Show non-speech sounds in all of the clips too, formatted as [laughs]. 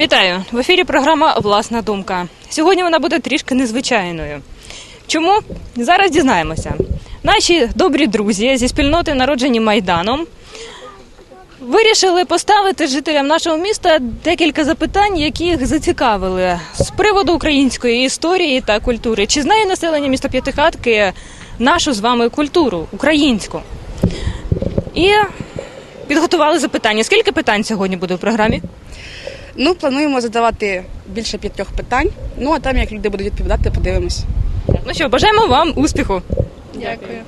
Вітаю! В ефірі програма Власна думка. Сьогодні вона буде трішки незвичайною. Чому? Зараз дізнаємося. Наші добрі друзі зі спільноти народжені Майданом вирішили поставити жителям нашого міста декілька запитань, які їх зацікавили з приводу української історії та культури. Чи знає населення міста П'ятихатки нашу з вами культуру українську? І підготували запитання. Скільки питань сьогодні буде в програмі? Ну, плануємо задавати більше п'ятьох питань. Ну а там, як люди будуть відповідати, подивимось. Ну що, бажаємо вам успіху. Дякую.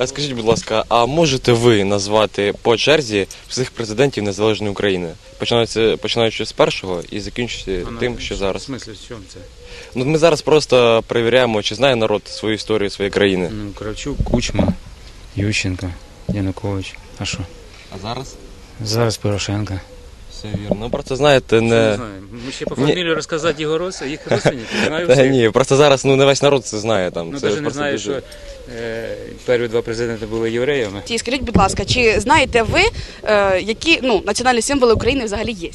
А скажіть, будь ласка, а можете ви назвати по черзі всіх президентів Незалежної України? Починаючи, починаючи з першого і закінчуючи тим, що В зараз. смислі, в чому це? Ну ми зараз просто перевіряємо, чи знає народ свою історію своєї країни. Ну, Кравчук, Кучма, Ющенко, Янукович. А що? А зараз? Зараз Порошенко. Все вірно. Ну просто знаєте, Не. Ми ще по Ні. розказати його роз... їх [laughs] родственників. Знаю Та всіх. ні, просто зараз ну не весь народ це знає там. Ну, це навіть не просто знаю, дуже- що е, перші два президенти були євреями. Ті, скажіть, будь ласка, чи знаєте ви, е, які ну, національні символи України взагалі є?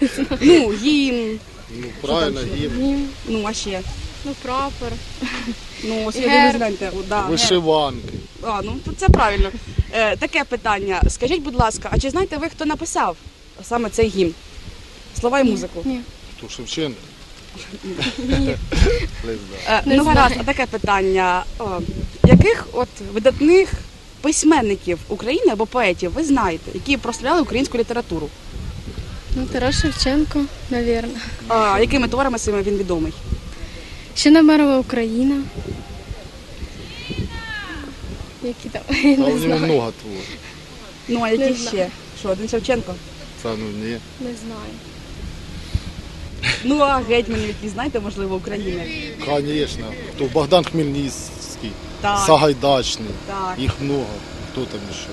[laughs] Ну, гімн, Ну, правильно, гімн, ну а ще. Ну, прапор. Ну, ось Герб. я дивлюсь, гляньте. о, Да. вишиванки. А, ну це правильно. Е, таке питання. Скажіть, будь ласка, а чи знаєте ви, хто написав саме цей гімн? Слова і музику? Ні. Хто Шевченко? Ні. Е, Не ну, знаю. гаразд, а таке питання. О, яких от видатних письменників України або поетів ви знаєте, які прославляли українську літературу? Ну, Тарас Шевченко, навірно. А, якими творами своїми він відомий? Ще Намерова Україна. Які там? Я А не у нього знаю. много творів. Ну, а які знаю. ще? Що, один Шевченко? Та ну ні. Не знаю. Ну, а гетьманів, які знаєте, можливо, України? Звісно. Хто Богдан Хмельницький, Так, Сагайдачний. так. Їх много. Хто там ще?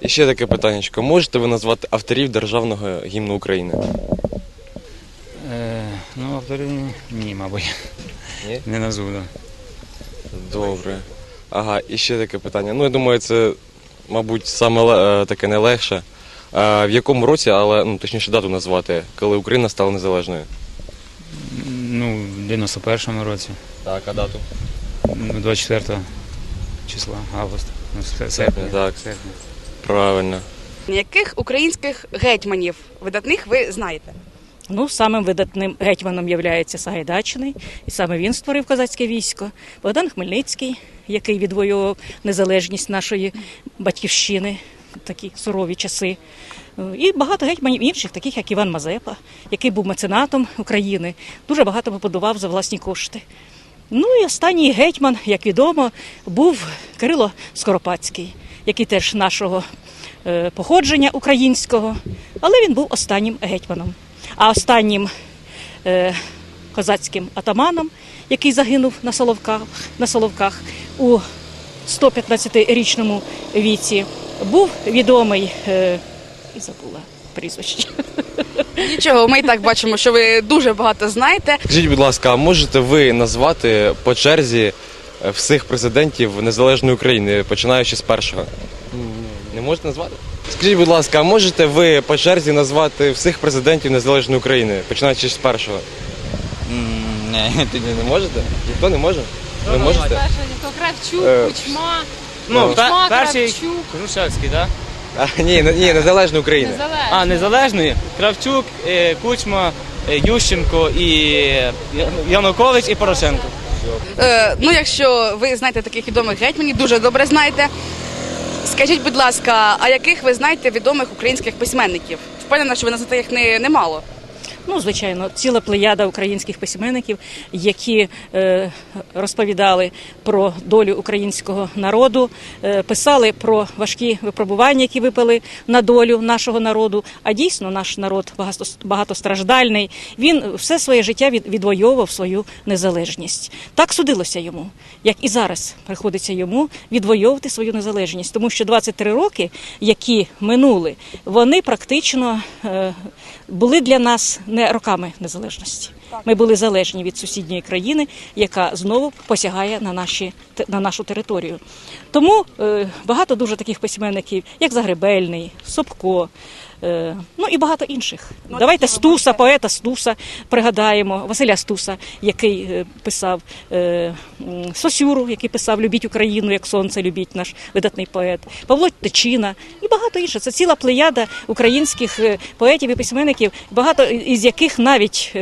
І ще таке питання. Можете ви назвати авторів державного гімну України? Е, ну, ні, мабуть. Ні? Не назву, да. Добре. Ага, і ще таке питання. Ну, я думаю, це, мабуть, саме ле- е, таке найлегше. А в якому році, але ну, точніше дату назвати, коли Україна стала незалежною? Ну, в 91-му році, Так, а дату? ну, 24 числа августа. Ну, се- серпня. так. серпня. Правильно. Яких українських гетьманів видатних ви знаєте? Ну, самим видатним гетьманом є Сагайдачний, і саме він створив козацьке військо. Богдан Хмельницький, який відвоював незалежність нашої батьківщини такі сурові часи. І багато гетьманів інших, таких як Іван Мазепа, який був меценатом України, дуже багато побудував за власні кошти. Ну і останній гетьман, як відомо, був Кирило Скоропадський, який теж нашого е, походження українського, але він був останнім гетьманом. А останнім е, козацьким атаманом, який загинув на Соловках, на Соловках у 115-річному віці, був відомий е, і забула прізвище. [laughs] Нічого, ми і так бачимо, що ви дуже багато знаєте. Скажіть, будь ласка, а можете ви назвати по черзі е, всіх президентів Незалежної України, починаючи з першого? Не можете назвати? Скажіть, будь ласка, а можете ви по черзі назвати всіх президентів Незалежної України, починаючи з першого? Ні, [laughs] Ні, не можете? Ніхто не може? Ви можете? То Кравчук, Е, Кучма, Ну, Кучма, перший Кравчук, Грушевський, так? А, ні, не- ні, Незалежної України. А, незалежний. Кравчук, е, Кучма, е, Ющенко і Янукович і Порошенко. Е, ну, якщо ви знаєте таких відомих гетьманів, дуже добре знаєте. Скажіть, будь ласка, а яких ви знаєте відомих українських письменників? Впевнена, що ви назвете їх не, немало. Ну, звичайно, ціла плеяда українських письменників, які е, розповідали про долю українського народу, е, писали про важкі випробування, які випали на долю нашого народу. А дійсно, наш народ багатостраждальний. Він все своє життя від, відвоював свою незалежність. Так судилося йому, як і зараз приходиться йому відвоювати свою незалежність, тому що 23 роки, які минули, вони практично е, були для нас не роками незалежності. Ми були залежні від сусідньої країни, яка знову посягає на, наші, на нашу територію. Тому е, багато дуже таких письменників, як Загребельний, Собко. Е, Ну і багато інших. Давайте Стуса, поета Стуса пригадаємо, Василя Стуса, який е, писав е, Сосюру, який писав Любіть Україну, як сонце любіть наш видатний поет, Павло Тичина і багато інших. Це ціла плеяда українських поетів і письменників, багато із яких навіть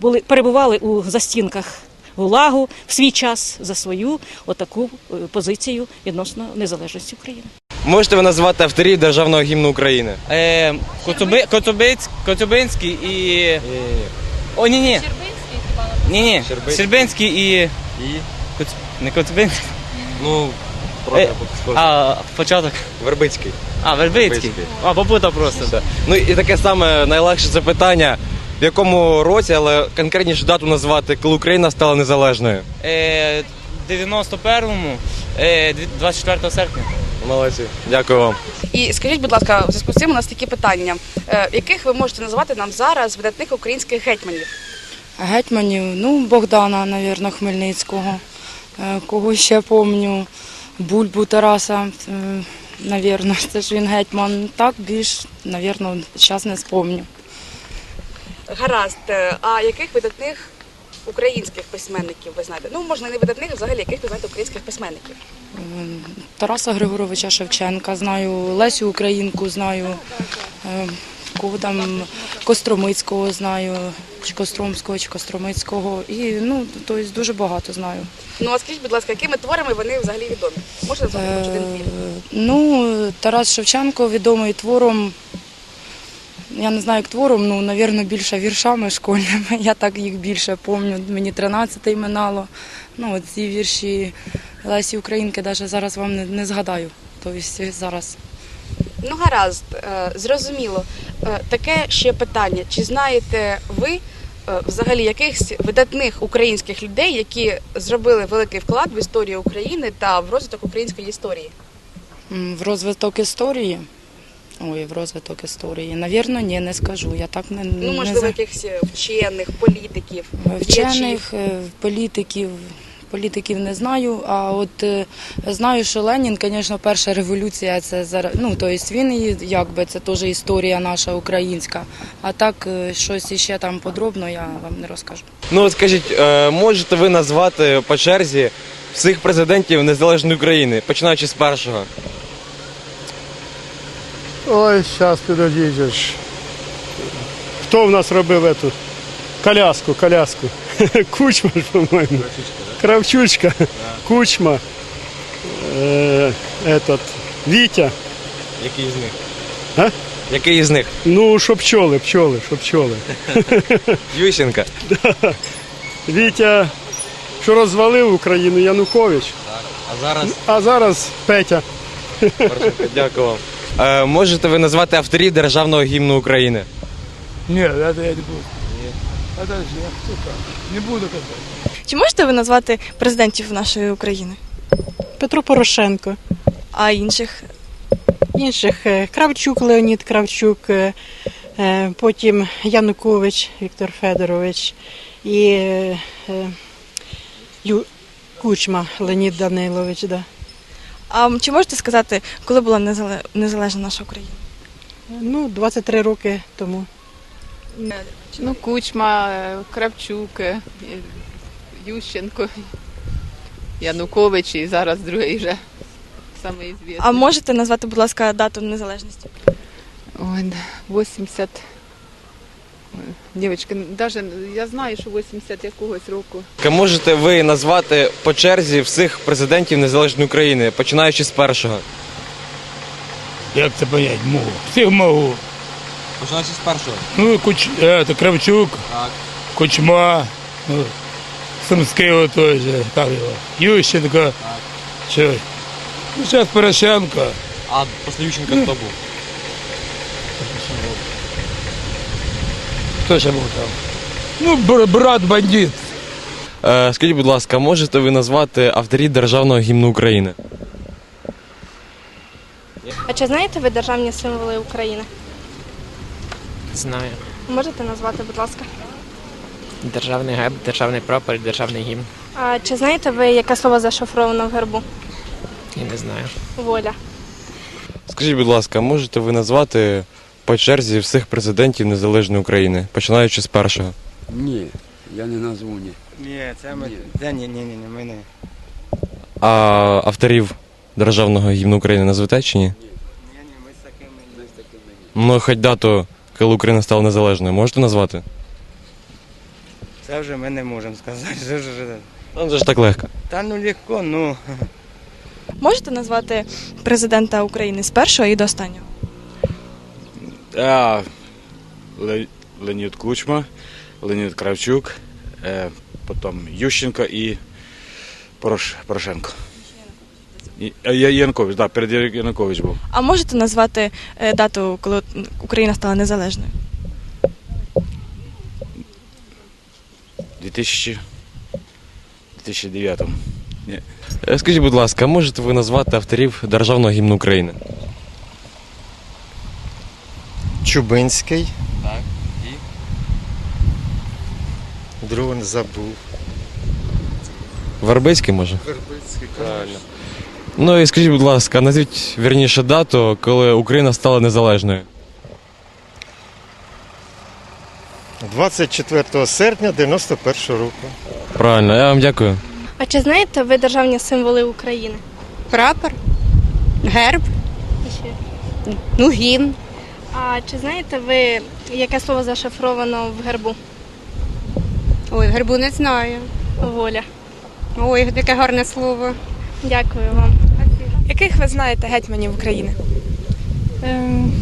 були перебували у застінках. Гулагу в свій час за свою отаку позицію відносно незалежності України. Можете ви назвати авторів державного гімну України? Е, Коцуби, Коцубиць, Коцюбинський і. О, ні, ні. Ні, ні. Щербицький. Щербинський і. І? Коц... Не Коцюбинський, Ну, Е, а початок. Вербицький. А, Вербицький. Вербицький. А, попутав просто. Все. Ну і таке саме найлегше запитання. В якому році, але конкретніше дату назвати, коли Україна стала незалежною? Е, 91-му, е, 24 серпня. Молодці. Дякую вам. І скажіть, будь ласка, у зв'язку з цим у нас такі питання. Е, яких ви можете назвати нам зараз видатних українських гетьманів? Гетьманів, ну, Богдана, навірно, Хмельницького. Е, Кого ще помню, Бульбу Тараса, е, навірно, це ж він гетьман. Так більш, навірно, зараз не спомню. Гаразд. А яких видатних українських письменників ви знаєте? Ну, можна не видатних, взагалі яких ви знаєте українських письменників? Е, Тараса Григоровича Шевченка, знаю Лесю Українку, знаю е, кого там Костромицького знаю, чи Костромського, чи Костромицького. І ну, тобто дуже багато знаю. Ну а скажіть, будь ласка, якими творами вони взагалі відомі? Можете назвати хоч один Е, твір? Ну, Тарас Шевченко відомий твором. Я не знаю, як твором, ну, навірно, більше віршами школьними. Я так їх більше пам'ятаю. Мені 13-й минало. Ну, от ці вірші Лесі Українки навіть зараз вам не, не згадаю. Тобто зараз. Ну гаразд, Е, зрозуміло. Е, Таке ще питання: чи знаєте ви е, взагалі якихось видатних українських людей, які зробили великий вклад в історію України та в розвиток української історії? В розвиток історії. Ой, в розвиток історії. Навірно, ні, не скажу. Я так не, Ну можливо, за- якихось е, вчених, політиків. Вчених, е, політиків, політиків не знаю. А от е, знаю, що Ленін, звісно, перша революція це зараз. Ну тобто він і якби це теж історія наша українська. А так щось іще там подробно я вам не розкажу. Ну от скажіть, можете ви назвати по черзі всіх президентів незалежної України, починаючи з першого? Ой, зараз підійдеш. Хто в нас робив эту коляску, коляску? [laughs] Кучма по-моєму. Кравчучка. Кучма. Е, этот, Вітя. Який з них? А? Який із них? Ну, що пчоли, пчоли, що пчоли. [laughs] Ющенка. [laughs] Вітя, що розвалив Україну Янукович, А зараз а зараз Петя. Дякую вам. Е, можете ви назвати авторів державного гімну України? Ні, це я не буду. Не буду казати. Чи можете ви назвати президентів нашої України? Петро Порошенко. А інших? Інших е, Кравчук Леонід Кравчук, е, е, потім Янукович Віктор Федорович і Ю- Кучма Леонід Данилович. Да. А чи можете сказати, коли була незалежна наша Україна? Ну, 23 роки тому. Ну, Кучма, е, Кравчук, е, Ющенко, Янукович і зараз другий вже самий звісний. А можете назвати, будь ласка, дату незалежності? Ой, 80. Дівчатки, даже я знаю, що 80 якогось року. Можете ви назвати по черзі всіх президентів незалежної України, починаючи з першого? Як це понять? Можу. Всіх можу. Починаючи з першого. Ну, Куч, это, Кравчук, Так. Кучма, ну, Сумський той же, как його, Ющенко. Що? Ну, зараз Порошенко. А після Ющенка хто був? Хто ще був там? Ну, брат бандит. Е, скажіть, будь ласка, можете ви назвати авторів державного гімну України? А чи знаєте ви державні символи України? Знаю. Можете назвати, будь ласка? Державний герб, державний прапор, державний гімн. А чи знаєте ви, яке слово зашифровано в гербу? Я не знаю. Воля. Скажіть, будь ласка, можете ви назвати по черзі всіх президентів Незалежної України, починаючи з першого? Ні, я не назву ні. Ні, це ми. Це ні, ні, ні, ні, ми не. А авторів Державного гімну України назвете чи ні? Ні, ні, ми з такими. Ну, хоч дату, коли Україна стала незалежною, можете назвати? Це вже ми не можемо сказати. Це вже- Там же ж так легко. Та ну легко, ну. Можете назвати президента України з першого і до останнього? А, Ле- Леонід Кучма, Леонід Кравчук, е, потім Ющенко і Порош, Порошенко. І, Я- Янукович, так, да, перед Я- Янукович був. А можете назвати е, дату, коли Україна стала незалежною? 2000, 2009 Ні. Е, Скажіть, будь ласка, можете ви назвати авторів Державного гімну України? Чубинський. Так. І? Другого не забув. Вербицький, може? Вербицький, Правильно. Ну і скажіть, будь ласка, назвіть вірніше дату, коли Україна стала незалежною. 24 серпня 91 року. Правильно, я вам дякую. А чи знаєте ви державні символи України? Прапор, герб, І ще. ну гімн. А чи знаєте ви, яке слово зашифровано в гербу? Ой, гербу не знаю. Воля. Ой, яке гарне слово. Дякую вам. Яких ви знаєте гетьманів України? Ем...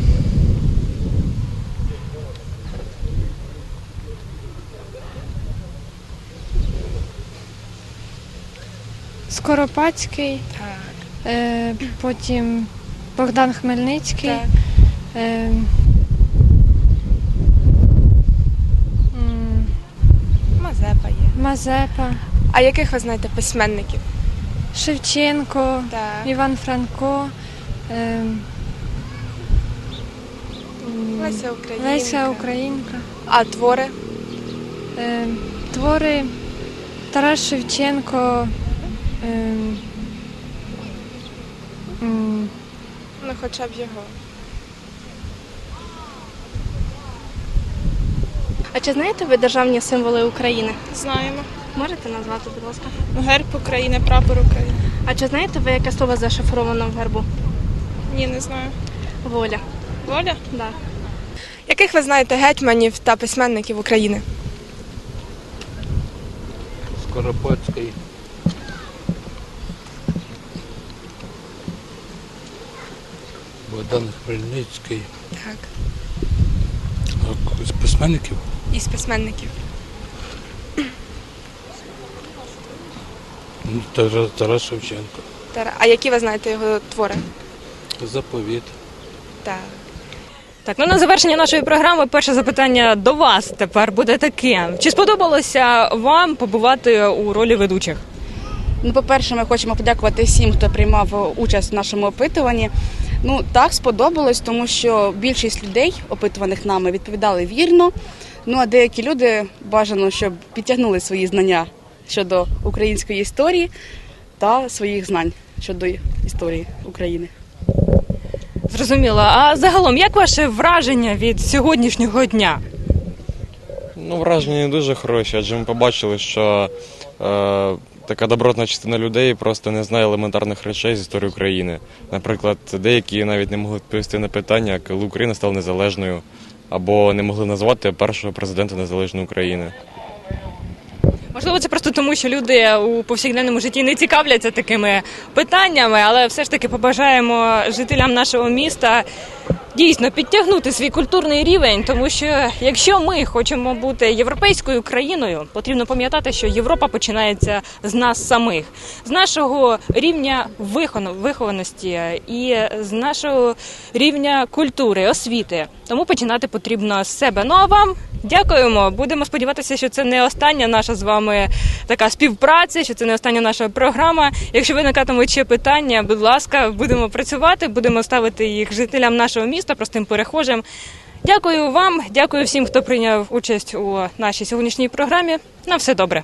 Скоропадський, Е, потім Богдан Хмельницький, Так. Е, м, Мазепа є. Мазепа, А яких ви знаєте письменників? Шевченко, Так. Іван Франко, е, Леся Українка. Леся Українка, А твори? Е, твори Тарас Шевченко. Е, м, Ну, хоча б його. А чи знаєте ви державні символи України? Знаємо. Можете назвати, будь ласка? Герб України, прапор України. А чи знаєте ви, яке слово зашифровано в гербу? Ні, не знаю. Воля. Воля? Да. Яких ви знаєте гетьманів та письменників України? Скоропадський. Богдан Хмельницький. Так. З письменників? Із письменників. Тарас, Тарас Шевченко. Тара- А які ви знаєте його твори? Заповіт. Так. Так, ну на завершення нашої програми перше запитання до вас тепер буде таке: чи сподобалося вам побувати у ролі ведучих? Ну, по-перше, ми хочемо подякувати всім, хто приймав участь в нашому опитуванні. Ну так сподобалось, тому що більшість людей, опитуваних нами, відповідали вірно. Ну а деякі люди бажано, щоб підтягнули свої знання щодо української історії та своїх знань щодо історії України. Зрозуміло. А загалом, як ваше враження від сьогоднішнього дня? Ну, враження не дуже хороші, адже ми побачили, що е, така добротна частина людей просто не знає елементарних речей з історії України. Наприклад, деякі навіть не могли відповісти на питання, коли Україна стала незалежною, або не могли назвати першого президента незалежної України. Можливо, це просто тому, що люди у повсякденному житті не цікавляться такими питаннями, але все ж таки побажаємо жителям нашого міста дійсно підтягнути свій культурний рівень, тому що якщо ми хочемо бути європейською країною, потрібно пам'ятати, що Європа починається з нас самих, з нашого рівня виховано- вихованості і з нашого рівня культури, освіти. Тому починати потрібно з себе. Ну а вам дякуємо. Будемо сподіватися, що це не остання наша з вами така співпраця, що це не остання наша програма. Якщо виникатимуть ще питання, будь ласка, будемо працювати, будемо ставити їх жителям нашого міста, простим перехожим. Дякую вам, дякую всім, хто прийняв участь у нашій сьогоднішній програмі. На все добре.